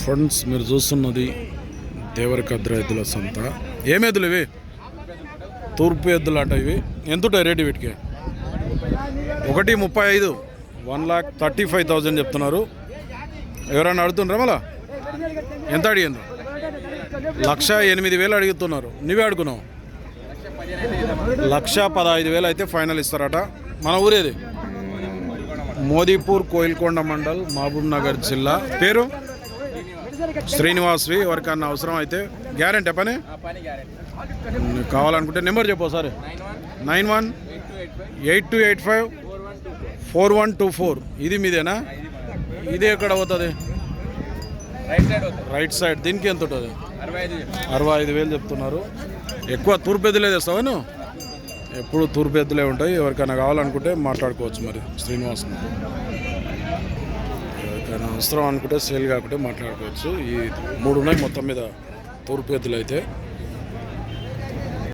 Friends మీరు చూస్తున్నది దేవరకద్ర ఎద్దుల సంత. ఏమి ఎద్దులు ఇవి? తూర్పు ఎద్దులు అట ఇవి. ఎంత రేటు వీటికి? ఒకటి ముప్పై ఐదు. One lakh thirty five thousand చెప్తున్నారు. ఎవరైనా అడుగుతుండ్రా మళ్ళా? ఎంత అడిగింది లక్ష ఎనిమిది వేలు అడుగుతున్నారు. నువ్వే అడుగున్నావు లక్ష పదహైదు వేలు అయితే ఫైనల్ ఇస్తారట. మన ఊరేది? మోదీపూర్ కోయిల్కొండ మండల్ మహబూబ్ నగర్ జిల్లా. పేరు? శ్రీనివాస్వి ఎవరికన్నా అవసరం అయితే గ్యారెంటీ పని? కావాలనుకుంటే నెంబర్ చెప్పు సరే nine one eight two eight five four one two four. ఇది మీదేనా? ఇది ఎక్కడ అవుతుంది రైట్ సైడ్ దీనికి ఎంత ఉంటుంది? అరవై ఐదు అరవై ఐదు వేలు చెప్తున్నారు. ఎక్కువ తూర్పు ఎద్దులే తెస్తావా నువ్వు? ఎప్పుడు తూర్పు ఎద్దులే ఉంటాయి. ఎవరికైనా కావాలనుకుంటే మాట్లాడుకోవచ్చు మరి శ్రీనివాస్ ఎవరికైనా అవసరం అనుకుంటే సేల్ కాకుంటే మాట్లాడుకోవచ్చు. ఈ మూడు ఉన్నాయి మొత్తం మీద తూర్పు ఎద్దులు అయితే